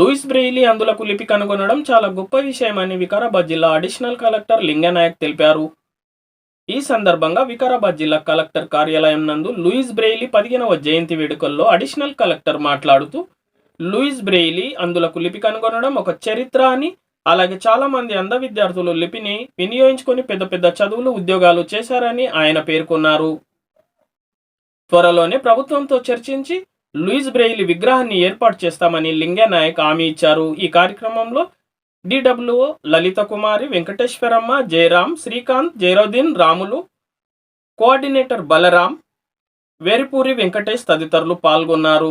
Louis Braille అందులకు లిపి కనుగొనడం చాలా గొప్ప విషయమని వికారాబాద్ జిల్లా అడిషనల్ కలెక్టర్ లింగనాయక్ తెలిపారు. ఈ సందర్భంగా వికారాబాద్ జిల్లా కలెక్టర్ కార్యాలయం నందు లూయిస్ బ్రెయిలీ పదిహేనవ జయంతి వేడుకల్లో అడిషనల్ కలెక్టర్ మాట్లాడుతూ లూయిస్ బ్రెయిలీ అందులకు లిపి కనుగొనడం ఒక చరిత్ర అని అలాగే చాలామంది అంధ విద్యార్థులు లిపిని వినియోగించుకొని పెద్ద పెద్ద చదువులు ఉద్యోగాలు చేశారని ఆయన పేర్కొన్నారు. త్వరలోనే ప్రభుత్వంతో చర్చించి లూయిస్ బ్రెయిల్ విగ్రహాన్ని ఏర్పాటు చేస్తామని లింగనాయక్ హామీ ఇచ్చారు. ఈ కార్యక్రమంలో డిడబ్ల్యూఓ లలిత కుమారి వెంకటేశ్వరమ్మ జయరాం శ్రీకాంత్ జైరోద్దీన్ రాములు కోఆర్డినేటర్ బలరాం వేరిపూరి వెంకటేష్ తదితరులు పాల్గొన్నారు.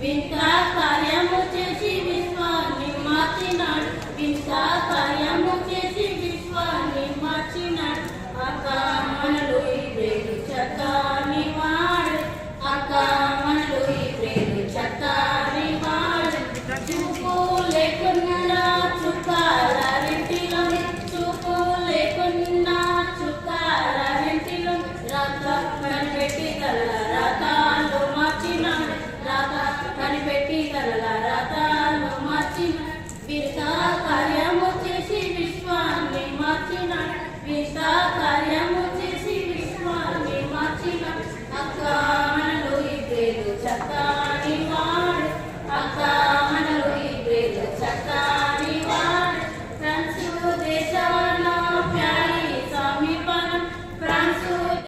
వింత కార్యము చేసి విశ్వాన్ని మార్చినాడు. వింత కార్యము చేసి విశ్వాన్ని మార్చినాడు. అకామలు ఇవేడు చక్కని వాడు. అకామలు ఇవేడు చక్కని వాడు. చూపు లేకున్నారా చుక్కారు